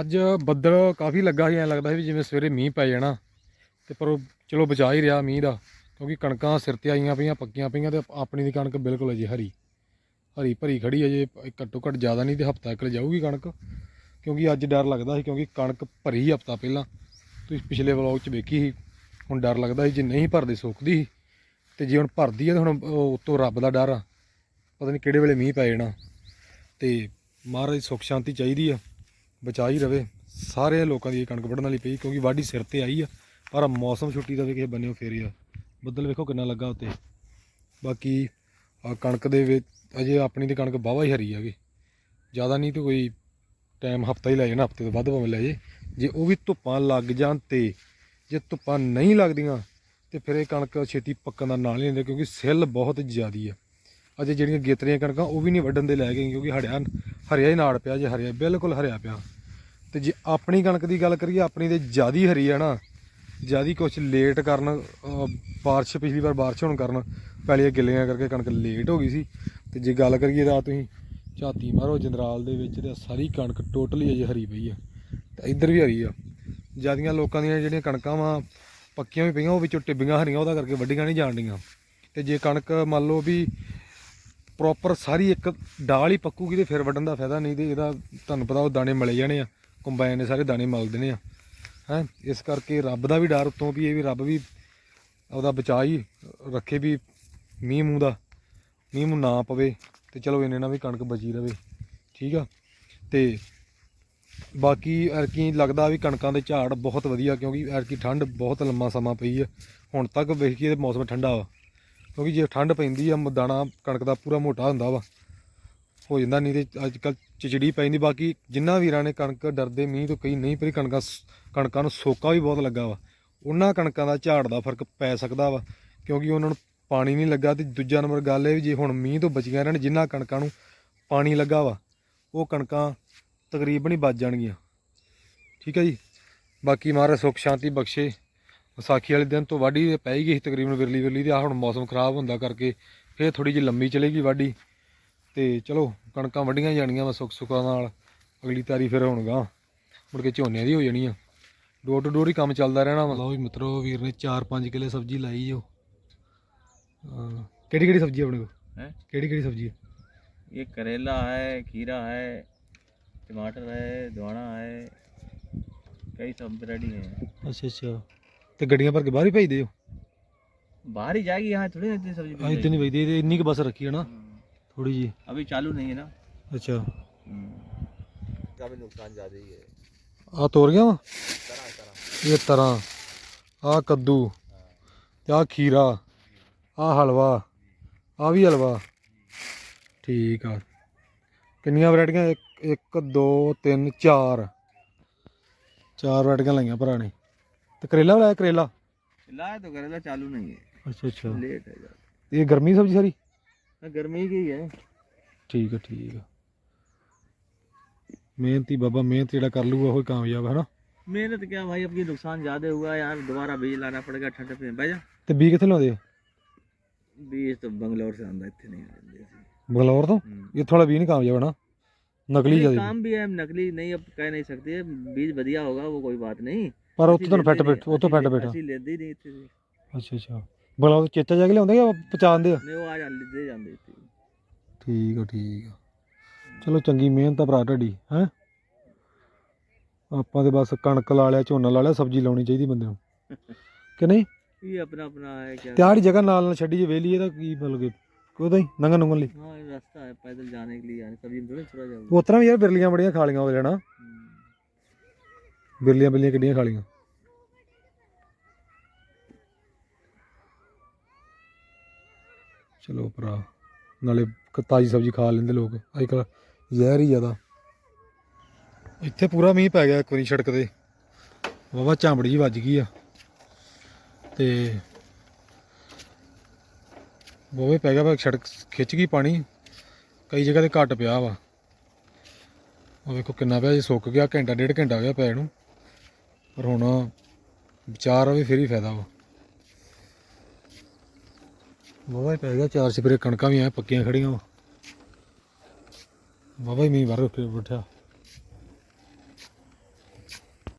ਅੱਜ ਬੱਦਲ ਕਾਫੀ ਲੱਗਾ ਸੀ, ਐ ਲੱਗਦਾ ਸੀ ਵੀ ਜਿਵੇਂ ਸਵੇਰੇ ਮੀਂਹ ਪੈ ਜਾਣਾ। ਤੇ ਪਰ ਉਹ ਚਲੋ ਬਚਾ ਹੀ ਰਿਹਾ ਮੀਂਹ ਦਾ, ਕਿਉਂਕਿ ਕਣਕਾਂ ਸਿਰ ਤੇ ਆਈਆਂ ਪਈਆਂ, ਪੱਕੀਆਂ ਪਈਆਂ ਤੇ ਆਪਣੀ ਦੀ ਕਣਕ ਬਿਲਕੁਲ ਅਜੇ ਹਰੀ। ਹਰੀ ਭਰੀ ਖੜੀ ਅਜੇ, ਘੱਟੋ ਘੱਟ ਜ਼ਿਆਦਾ ਨਹੀਂ ਤੇ ਹਫਤਾ ਇੱਕ ਜਾਊਗੀ ਕਣਕ, ਕਿਉਂਕਿ ਅੱਜ ਡਰ ਲੱਗਦਾ ਸੀ, ਕਿਉਂਕਿ ਕਣਕ ਭਰੀ ਹਫਤਾ ਪਹਿਲਾਂ। ਤੁਸੀਂ ਪਿਛਲੇ ਵਲੌਗ 'ਚ ਵੇਖੀ ਸੀ, ਹੁਣ ਡਰ ਲੱਗਦਾ ਸੀ, ਜੇ ਨਹੀਂ ਭਰਦੇ ਸੁੱਕਦੀ ਸੀ, ਤੇ ਜੇ ਹੁਣ ਭਰਦੀ ਹੈ ਤਾਂ ਹੁਣ ਉਹ ਉੱਤੋਂ ਰੱਬ ਦਾ ਡਰ ਆ, ਪਤਾ ਨਹੀਂ ਕਿਹੜੇ ਵੇਲੇ ਮੀਂਹ ਪੈ ਜਾਣਾ। ਤੇ ਮਹਾਰਾਜ ਦੀ ਸੁੱਖ ਸ਼ਾਂਤੀ ਚਾਹੀਦੀ ਆ। ਬਚਾ ਹੀ ਰਵੇ। ਸਾਰੇ ਲੋਕਾਂ ਦੀ ਇਹ ਕਣਕ ਵੱਢਣ ਵਾਲੀ ਪਈ, ਕਿਉਂਕਿ ਵਾਢੀ ਸਿਰ ਤੇ ਆਈ ਆ, ਪਰ ਮੌਸਮ ਛੁੱਟੀ ਦਾ ਵੀ ਕਿਸੇ ਬੰਨਿਓ ਫੇਰੀ ਆ। ਬੱਦਲ ਵੇਖੋ ਕਿੰਨਾ ਲੱਗਾ ਉੱਤੇ। ਬਾਕੀ ਆ ਕਣਕ ਦੇ ਵਿੱਚ ਅਜੇ ਆਪਣੀ ਤੇ ਕਣਕ ਬਾਵਾ ਹੀ ਹਰੀ ਹੈਗੀ। ਜ਼ਿਆਦਾ ਨਹੀਂ ਤੇ ਕੋਈ ਟਾਈਮ ਹਫਤਾ ਹੀ ਲੈ ਜਾਣਾ, ਹਫ਼ਤੇ ਤੋਂ ਵੱਧ ਭਾਵੇਂ ਲੈ ਜੇ ਜੇ ਉਹ ਵੀ ਧੁੱਪਾਂ ਲੱਗ ਜਾਣ ਤੇ, ਜੇ ਧੁੱਪਾਂ ਨਹੀਂ ਲੱਗਦੀਆਂ, ਤੇ ਫਿਰ ਇਹ ਕਣਕ ਛੇਤੀ ਪੱਕਣ ਦਾ ਨਾਲ ਨਹੀਂ ਲੈਂਦੇ, ਕਿਉਂਕਿ ਸਿੱਲ ਬਹੁਤ ਜ਼ਿਆਦੀ ਆ। ਅਜੇ ਜਿਹੜੀਆਂ ਗੇਤਰੀਆਂ ਕਣਕਾਂ ਉਹ ਵੀ ਨਹੀਂ ਵੱਢਣ ਦੇ ਲੈ ਗਏ, ਕਿਉਂਕਿ ਹੜਿਆ ਹਰਿਆ ਹੀ ਨਾੜ ਪਿਆ ਜੇ ਹਰਿਆ ਬਿਲਕੁਲ ਹਰਿਆ ਪਿਆ। ਤੇ ਜੇ ਆਪਣੀ ਕਣਕ ਦੀ ਗੱਲ ਕਰੀਏ ਆਪਣੀ ਤੇ ਜ਼ਿਆਦੀ ਹਰੀ ਆ ਨਾ ਜ਼ਿਆਦੀ ਕੁਛ ਲੇਟ ਕਰਨ ਅਹ, ਬਾਰਿਸ਼ ਪਿਛਲੀ ਵਾਰ ਬਾਰਿਸ਼ ਹੋਣ ਕਾਰਨ ਪਹਿਲੀਆਂ ਗਿੱਲੀਆਂ ਕਰਕੇ ਕਣਕ ਲੇਟ ਹੋ ਗਈ ਸੀ। ਤੇ ਜੇ ਗੱਲ ਕਰੀਏ ਤਾਂ ਤੁਸੀਂ ਝਾਤੀ ਮਾਰੋ ਜੰਦਰਾਲ ਦੇ ਵਿੱਚ ਤੇ ਸਾਰੀ ਕਣਕ ਟੋਟਲੀ ਅਜੇ ਹਰੀ ਪਈ ਆ। ਤੇ ਇੱਧਰ ਵੀ ਹਰੀ ਆ। ਜਿਆਦੀਆਂ ਲੋਕਾਂ ਦੀਆਂ ਜਿਹੜੀਆਂ ਕਣਕਾਂ ਵਾ ਪੱਕੀਆਂ ਵੀ ਪਈਆਂ ਉਹ ਵਿੱਚੋਂ ਟਿੱਬੀਆਂ ਹਰੀਆਂ ਉਹਦਾ ਕਰਕੇ ਵੱਡੀਆਂ ਨਹੀਂ ਜਾਣ ਡੀਆਂ ਤੇ ਜੇ ਕਣਕ ਮੰਨ ਲਓ ਵੀ ਪ੍ਰੋਪਰ ਸਾਰੀ ਇੱਕ ਡਾਲ ਹੀ ਪੱਕੂਗੀ ਤੇ ਫਿਰ ਵੱਢਣ ਦਾ ਫਾਇਦਾ, ਨਹੀਂ ਤੇ ਇਹਦਾ ਤੁਹਾਨੂੰ ਪਤਾ ਉਹ ਦਾਣੇ ਮਲੇ ਜਾਣੇ ਆ ਕੰਬਾਈਨ ਨੇ ਸਾਰੇ ਦਾਣੇ ਮਲ ਦੇਣੇ ਆ, ਹੈ? ਇਸ ਕਰਕੇ ਰੱਬ ਦਾ ਵੀ ਡਰ ਉਤੋਂ ਵੀ ਇਹ ਵੀ ਰੱਬ ਵੀ ਉਹਦਾ ਬਚਾ ਹੀ ਰੱਖੇ ਵੀ ਮੀਂਹ ਮੂੰਹ ਦਾ, ਮੀਂਹ ਮੂੰਹ ਨਾ ਪਵੇ ਤੇ ਚਲੋ ਇਹਨੇ ਨਾਲ ਵੀ ਕਣਕ ਬਚੀ ਰਵੇ, ਠੀਕ ਆ? ਤੇ ਬਾਕੀ ਐਰਕੀ ਲੱਗਦਾ ਵੀ ਕਣਕਾਂ ਦੇ ਝਾੜ ਬਹੁਤ ਵਧੀਆ ਕਿਉਂਕਿ ਐਰਕੀ ਠੰਡ ਬਹੁਤ ਲੰਮਾ ਸਮਾਂ ਪਈ ਆ, ਹੁਣ ਤੱਕ ਵੇਖੀਏ ਤੇ ਮੌਸਮ ਠੰਡਾ ਵਾ। ਕਿਉਂਕਿ ਜੇ ਠੰਡ ਪੈਂਦੀ ਆ ਦਾਣਾ ਕਣਕ ਦਾ ਪੂਰਾ ਮੋਟਾ ਹੁੰਦਾ ਵਾ। ਹੋ ਜਾਂਦਾ ਨਹੀਂ ਤੇ ਅੱਜ ਕੱਲ ਚਿਚੜੀ ਪੈ ਜਾਂਦੀ, ਬਾਕੀ ਜਿੰਨਾ ਵੀਰਾਂ ਨੇ ਕਣਕ ਡਰਦੇ, ਮੀਂਹ ਤੋਂ ਕਈ ਨਹੀਂ, ਪਰ ਕਣਕਾਂ ਸ- ਕਣਕਾਂ ਨੂੰ ਸੋਕਾ ਵੀ ਬਹੁਤ ਲੱਗਾ ਵਾ। ਉਹਨਾਂ ਕਣਕਾਂ ਦਾ ਝਾੜ ਦਾ ਫ਼ਰਕ ਪੈ ਸਕਦਾ ਵਾ, ਕਿਉਂਕਿ ਉਹਨਾਂ ਨੂੰ ਪਾਣੀ ਨਹੀਂ ਲੱਗਾ ਤੇ ਦੂਜਾ ਨੰਬਰ ਗੱਲ ਇਹ ਵੀ ਜੇ ਹੁਣ ਮੀਂਹ ਤੋਂ ਬਚੀਆਂ ਰਹਿਣ ਜਿਨ੍ਹਾਂ ਕਣਕਾਂ ਨੂੰ ਪਾਣੀ ਲੱਗਾ ਵਾ, ਉਹ ਕਣਕਾਂ ਤਕਰੀਬਨ ਹੀ ਬਚ ਜਾਣਗੀਆਂ। ਠੀਕ ਹੈ ਜੀ? ਬਾਕੀ ਮਹਾਰਾਜ ਸੁੱਖ, ਸ਼ਾਂਤੀ ਬਖਸ਼ੇ। ਵਿਸਾਖੀ ਵਾਲੇ ਦਿਨ ਤੋਂ ਵਾਢੀ ਤੇ ਪੈ ਹੀ ਗਈ ਸੀ ਤਕਰੀਬਨ ਵਿਰਲੀ ਵਿਰਲੀ ਤੇ ਆ ਹੁਣ ਮੌਸਮ ਖਰਾਬ ਹੁੰਦਾ ਕਰਕੇ ਫੇਰ ਥੋੜੀ ਜਿਹੀ ਲੰਮੀ ਚਲੇਗੀ ਵਾਢੀ ਤੇ ਚਲੋ ਕਣਕਾਂ ਵੱਢੀਆਂ ਜਾਣੀਆਂ ਵਾ ਸੁੱਖ ਸੁੱਖਾਂ ਨਾਲ ਅਗਲੀ ਤਾਰੀ ਫਿਰ ਹੋਣਗਾ ਮੁੜ ਕੇ ਝੋਨੇ ਦੀ ਹੋ ਜਾਣੀ ਆ ਡੋਰ ਟੂ ਡੋਰ ਹੀ ਕੰਮ ਚੱਲਦਾ ਰਹਿਣਾ ਵਾ ਲਓ ਵੀ ਮਿੱਤਰੋ ਵੀਰ ਨੇ 4-5 ਕਿਲੇ ਸਬਜ਼ੀ ਲਾਈ ਜੋ ਕਿਹੜੀ ਕਿਹੜੀ ਸਬਜ਼ੀ ਆ ਆਪਣੇ ਕੋਲ है ਕਿਹੜੀ ਕਿਹੜੀ ਸਬਜ਼ੀ ਆ ये करेला है खीरा है टमाटर है धोना है कई सब वैरायटी है ਅੱਛਾ ਅੱਛਾ ਤੇ ਗੱਡੀਆਂ ਭਰ ਕੇ ਬਾਹਰ ਹੀ ਭੇਜਦੇ ਹੋ बाहर ही जाएगी यहाँ थोड़ी ना इतनी सब्जी ਆ बिक ਇੱਥੇ ਨਹੀਂ ਵੇਚਦੇ ਇਹ ਇੰਨੀ ਕੁ ਬਸ ਰੱਖੀ ਹੈ ਨਾ जाएगी। ਥੋੜੀ ਜੀ अभी चालू नहीं है ना ਅੱਛਾ का भी नुकसान ज़्यादा ही है ਆ ਤੋਰੀਆਂ ਵਾ तरह तरह ਇਹ ਤਰ੍ਹਾਂ ਆ ਕੱਦੂ ਤੇ ਆ ਖੀਰਾ ਆ ਹਲਵਾ ਆ ਵੀ ਹਲਵਾ ਠੀਕ ਆ ਕਿੰਨੀਆਂ ਵੈਰਾਈਟੀਆਂ 1 1 2 3 4 ਚਾਰ ਵੈਰਾਈਟੀਆਂ ਲਾਈਆਂ ਭਰਾ ਨੇ ਤੇ ਕਰੇਲਾ ਵੀ ਲਾਇਆ ਕਰੇਲਾ लाया तो करेला चालू नहीं है ਅੱਛਾ ਅੱਛਾ लेट है ज़्यादा ਇਹ ਗਰਮੀ ਦੀ ਸਬਜ਼ੀ ਸਾਰੀ हाँ, गर्मी की ही है ਠੀਕ ਆ ਠੀਕ ਆ ਮਿਹਨਤੀ ਬਾਬਾ ਮਿਹਨਤ ਜਿਹੜਾ ਕਰ ਲੂਗਾ ਉਹ ਹੀ ਕਾਮਯਾਬ ਹੈ ਨਾ मेहनत क्या भाई अब ये नुकसान ज़्यादा हुआ है यार दोबारा बीज लाना पड़ेगा ठंड पे भाई जा ਤੇ ਬੀ ਕਿੱਥੇ ਲਾਉਂਦੇ ਆ बीज तो बंगलोर से आंदा इतने नहीं लेंदे ਅਸੀਂ। ਬੰਗਲੌਰ ਤੋਂ हम्म। ਇਹ ਥੋੜਾ ਵੀ ਨਹੀਂ ਕਾਮਯਾਬ ਹੈ ਨਾ ਨਕਲੀ नहीं, ਜਿਆਦਾ काम भी है नकली नहीं अब कह नहीं सकते बीज बढ़िया होगा वो कोई बात नहीं ਪਰ ਉੱਥੇ ਅਸੀਂ ਤੁਹਾਨੂੰ ਫਿੱਟ ਲੈਂਦੇ ਬੈਠ ਉੱਥੋਂ ਨਹੀਂ, ਫਿੱਟ ਅਸੀਂ ਬੈਠਾ ਅਸੀਂ ਲੈਂਦੇ ਹੀ ਨਹੀਂ ਇੱਥੇ ਦੇ। ਅੱਛਾ ਅੱਛਾ ਬਲਾ ਉਹ ਚੇਤਾ ਜਾ ਕੇ ਲਿਆਉਂਦੇ ਜਾਂ ਪਛਾਣਦੇ ਆ ਨਹੀਂ ਉਹ ਆ ਜਾਂਦੇ ਦੇ ਜਾਂਦੇ ਇੱਥੇ ਠੀਕ ਆ ਠੀਕ ਆ ਚਲੋ ਚੰਗੀ ਮਿਹਨਤ ਆ ਭਰਾ ਤੁਹਾਡੀ ਹੈ ਆਪਾਂ ਤੇ ਬਸ ਕਣਕ ਲਾ ਲਿਆ ਝੋਨਾ ਲਾ ਲਿਆ ਸਬਜ਼ੀ ਲਾਉਣੀ ਚਾਹੀਦੀ ਬੰਦੇ ਨੂੰ ਕਿ ਨਹੀਂ ये अपना अपना है क्या ਤੇ ਆੜੀ ਜਗ੍ਹਾ ਨਾਲ ਨਾਲ ਛੱਡੀ ਜੇ ਵੇਲੀ ਇਹਦਾ ਕੀ ਮਤਲਬ ਕਿ ਉਹਦਾ ਹੀ ਨੰਗਨ ਨੁੰਗਨ ਲਈ हाँ ये रास्ता है पैदल जाने के लिए यानी कभी थोड़ी छोड़ा जाओगे ਉਸ ਤਰ੍ਹਾਂ ਵੀ ਯਾਰ ਬਿਰਲੀਆਂ ਬੜੀਆਂ ਖਾ ਲੀਆਂ ਉਹ ਲੈਣਾ हम्म। ਬਿਰਲੀਆਂ ਬਿਰਲੀਆਂ ਕਿੱਡੀਆਂ ਖਾ ਲੀਆਂ ਚਲੋ ਭਰਾ, ਨਾਲੇ ਤਾਜ਼ੀ ਸਬਜ਼ੀ ਖਾ ਲੈਂਦੇ ਲੋਕ ਅੱਜ ਕੱਲ ਜ਼ਹਿਰ ਹੀ ਜ਼ਿਆਦਾ। ਇੱਥੇ ਪੂਰਾ ਮੀਂਹ ਪੈ ਗਿਆ ਇੱਕ ਵਾਰੀ ਸੜਕ ਤੇ। ਵਾਵਾ ਝਾਂਬੜੀ ਜੀ ਵੱਜ ਗਈ ਆ। ਤੇ ਵਾਹਵਾ ਪੈ ਗਿਆ ਵਾ, ਸੜਕ ਖਿੱਚ ਗਈ ਪਾਣੀ। ਕਈ ਜਗ੍ਹਾ ਤੇ ਘੱਟ ਪਿਆ ਵਾ। ਉਹ ਵੇਖੋ ਕਿੰਨਾ ਪਿਆ, ਜੇ ਸੁੱਕ ਗਿਆ, ਘੰਟਾ, ਡੇਢ ਘੰਟਾ ਹੋ ਗਿਆ ਪੈ ਨੂੰ। ਪਰ ਹੁਣ ਵਿਚਾਰ ਆਵੇ ਫਿਰ ਹੀ ਫਾਇਦਾ ਵਾ। ਵਾਹਵਾ ਹੀ ਪੈ ਗਿਆ ਚਾਰ ਛਪਰੇ ਕਣਕਾਂ ਵੀ ਐ ਪੱਕੀਆਂ ਖੜੀਆਂ ਵਾ। ਵਾਹਵਾ ਹੀ ਮੀਂਹ ਵਰ ਕੇ